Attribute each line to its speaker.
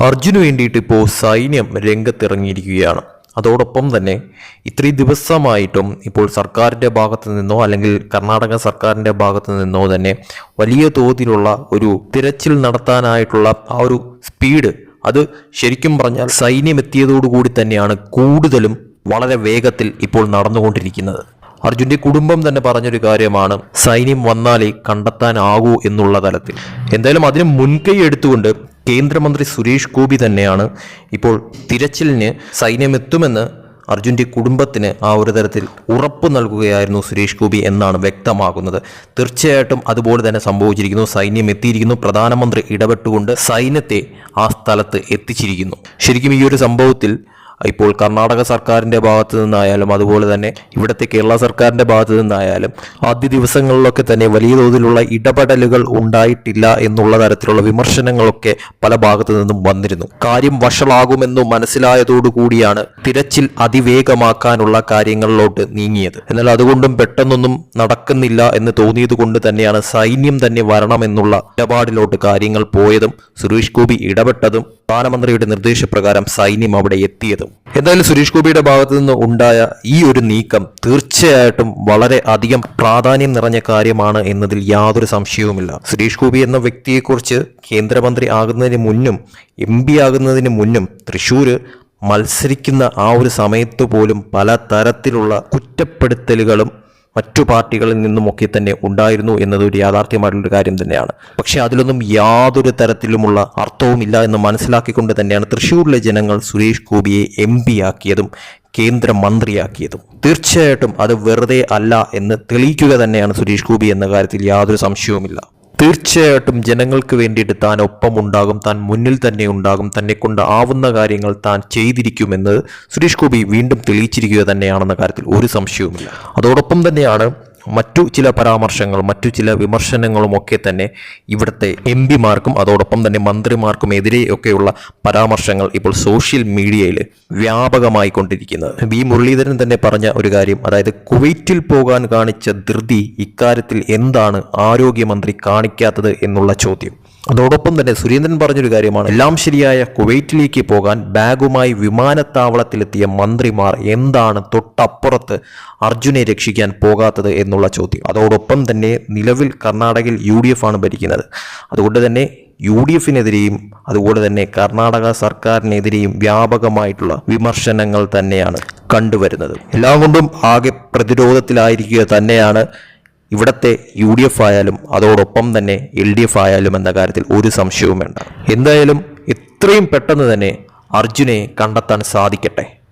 Speaker 1: അർജുന് വേണ്ടിയിട്ട് ഇപ്പോൾ സൈന്യം രംഗത്തിറങ്ങിയിരിക്കുകയാണ്. അതോടൊപ്പം തന്നെ ഇത്രയും ദിവസമായിട്ടും ഇപ്പോൾ സർക്കാരിന്റെ ഭാഗത്തു നിന്നോ അല്ലെങ്കിൽ കർണാടക സർക്കാരിന്റെ ഭാഗത്തു നിന്നോ തന്നെ വലിയ തോതിലുള്ള ഒരു തിരച്ചിൽ നടത്താനായിട്ടുള്ള ആ ഒരു സ്പീഡ് അത് ശരിക്കും പറഞ്ഞാൽ സൈന്യം എത്തിയതോടുകൂടി തന്നെയാണ് കൂടുതലും വളരെ വേഗത്തിൽ ഇപ്പോൾ നടന്നുകൊണ്ടിരിക്കുന്നത്. അർജുന്റെ കുടുംബം തന്നെ പറഞ്ഞൊരു കാര്യമാണ് സൈന്യം വന്നാലേ കണ്ടെത്താനാകൂ എന്നുള്ള തലത്തിൽ. എന്തായാലും അതിന് മുൻകൈ എടുത്തുകൊണ്ട് കേന്ദ്രമന്ത്രി സുരേഷ് ഗോപി തന്നെയാണ് ഇപ്പോൾ തിരച്ചിലിന് സൈന്യം എത്തുമെന്ന് അർജുന്റെ കുടുംബത്തിന് ആ ഒരു തരത്തിൽ ഉറപ്പ് നൽകുകയായിരുന്നു സുരേഷ് ഗോപി എന്നാണ് വ്യക്തമാകുന്നത്. തീർച്ചയായിട്ടും അതുപോലെ തന്നെ സംഭവിച്ചിരിക്കുന്നു. സൈന്യം എത്തിയിരിക്കുന്നു. പ്രധാനമന്ത്രി ഇടപെട്ടുകൊണ്ട് സൈന്യത്തെ ആ സ്ഥലത്ത് എത്തിച്ചിരിക്കുന്നു. ശരിക്കും ഈ ഒരു സംഭവത്തിൽ ഇപ്പോൾ കർണാടക സർക്കാരിന്റെ ഭാഗത്തു നിന്നായാലും അതുപോലെ തന്നെ ഇവിടുത്തെ കേരള സർക്കാരിന്റെ ഭാഗത്തു നിന്നായാലും ആദ്യ ദിവസങ്ങളിലൊക്കെ തന്നെ വലിയ തോതിലുള്ള ഇടപെടലുകൾ ഉണ്ടായിട്ടില്ല എന്നുള്ള തരത്തിലുള്ള വിമർശനങ്ങളൊക്കെ പല ഭാഗത്തു നിന്നും വന്നിരുന്നു. കാര്യം വഷളാകുമെന്നു മനസ്സിലായതോടുകൂടിയാണ് തിരച്ചിൽ അതിവേഗമാക്കാനുള്ള കാര്യങ്ങളിലോട്ട് നീങ്ങിയത്. എന്നാൽ അതുകൊണ്ടും പെട്ടെന്നൊന്നും നടക്കുന്നില്ല എന്ന് തോന്നിയത് കൊണ്ട് തന്നെയാണ് സൈന്യം തന്നെ വരണമെന്നുള്ള നിലപാടിലോട്ട് കാര്യങ്ങൾ പോയതും സുരേഷ് ഗോപി ഇടപെട്ടതും പ്രധാനമന്ത്രിയുടെ നിർദ്ദേശപ്രകാരം സൈന്യം അവിടെ എത്തിയതും. എന്തായാലും സുരേഷ് ഗോപിയുടെ ഭാഗത്തു നിന്ന് ഉണ്ടായ ഈ ഒരു നീക്കം തീർച്ചയായിട്ടും വളരെ അധികം പ്രാധാന്യം നിറഞ്ഞ കാര്യമാണ് എന്നതിൽ യാതൊരു സംശയവുമില്ല. സുരേഷ് ഗോപി എന്ന വ്യക്തിയെക്കുറിച്ച് കേന്ദ്രമന്ത്രി ആകുന്നതിന് മുന്നും എം പി ആകുന്നതിന് മുന്നും തൃശ്ശൂർ മത്സരിക്കുന്ന ആ ഒരു സമയത്ത് പോലും പല തരത്തിലുള്ള കുറ്റപ്പെടുത്തലുകളും മറ്റു പാർട്ടികളിൽ നിന്നുമൊക്കെ തന്നെ ഉണ്ടായിരുന്നു എന്നത് ഒരു യാഥാർത്ഥ്യമായിട്ടുള്ള കാര്യം തന്നെയാണ്. പക്ഷെ അതിലൊന്നും യാതൊരു തരത്തിലുമുള്ള അർത്ഥവുമില്ല എന്ന് മനസ്സിലാക്കിക്കൊണ്ട് തന്നെയാണ് തൃശ്ശൂരിലെ ജനങ്ങൾ സുരേഷ് ഗോപിയെ എം ആക്കിയതും കേന്ദ്രമന്ത്രിയാക്കിയതും. തീർച്ചയായിട്ടും അത് വെറുതെ അല്ല എന്ന് തെളിയിക്കുക തന്നെയാണ് സുരേഷ് ഗോപി എന്ന കാര്യത്തിൽ യാതൊരു സംശയവുമില്ല. തീർച്ചയായിട്ടും ജനങ്ങൾക്ക് വേണ്ടിയിട്ട് താൻ ഒപ്പമുണ്ടാകും താൻ മുന്നിൽ തന്നെ ഉണ്ടാകും തന്നെ കൊണ്ട് ആവുന്ന കാര്യങ്ങൾ താൻ ചെയ്തിരിക്കുമെന്ന് സുരേഷ് ഗോപി വീണ്ടും തെളിയിച്ചിരിക്കുക തന്നെയാണെന്ന കാര്യത്തിൽ ഒരു സംശയവുമില്ല. അതോടൊപ്പം തന്നെയാണ് മറ്റു ചില പരാമർശങ്ങൾ മറ്റു ചില വിമർശനങ്ങളുമൊക്കെ തന്നെ ഇവിടുത്തെ എം പിമാർക്കും അതോടൊപ്പം തന്നെ മന്ത്രിമാർക്കും എതിരെയൊക്കെയുള്ള പരാമർശങ്ങൾ ഇപ്പോൾ സോഷ്യൽ മീഡിയയിൽ വ്യാപകമായി കൊണ്ടിരിക്കുന്നത് വി മുരളീധരൻ തന്നെ പറഞ്ഞ ഒരു കാര്യം അതായത് കുവൈറ്റിൽ പോകാൻ കാണിച്ച ധൃതി ഇക്കാര്യത്തിൽ എന്താണ് ആരോഗ്യമന്ത്രി കാണിക്കാത്തത് എന്നുള്ള ചോദ്യം. അതോടൊപ്പം തന്നെ സുരേന്ദ്രൻ പറഞ്ഞൊരു കാര്യമാണ് എല്ലാം ശരിയായ കുവൈറ്റിലേക്ക് പോകാൻ ബാഗുമായി വിമാനത്താവളത്തിലെത്തിയ മന്ത്രിമാർ എന്താണ് തൊട്ടപ്പുറത്ത് അർജുനെ രക്ഷിക്കാൻ പോകാത്തത് എന്നുള്ള ചോദ്യം. അതോടൊപ്പം തന്നെ നിലവിൽ കർണാടകയിൽ യു ഡി എഫ് ആണ് ഭരിക്കുന്നത്. അതുകൊണ്ട് തന്നെ യു ഡി എഫിനെതിരെയും അതുപോലെ തന്നെ കർണാടക സർക്കാരിനെതിരെയും വ്യാപകമായിട്ടുള്ള വിമർശനങ്ങൾ തന്നെയാണ് കണ്ടുവരുന്നത്. എല്ലാം കൊണ്ടും ആകെ പ്രതിരോധത്തിലായിരിക്കുക തന്നെയാണ് ഇവിടത്തെ യു ഡി എഫ് ആയാലും അതോടൊപ്പം തന്നെ എൽ ഡി എഫ് ആയാലും എന്ന കാര്യത്തിൽ ഒരു സംശയവും വേണ്ട. എന്തായാലും എത്രയും പെട്ടെന്ന് തന്നെ അർജുനെ കണ്ടെത്താൻ സാധിക്കട്ടെ.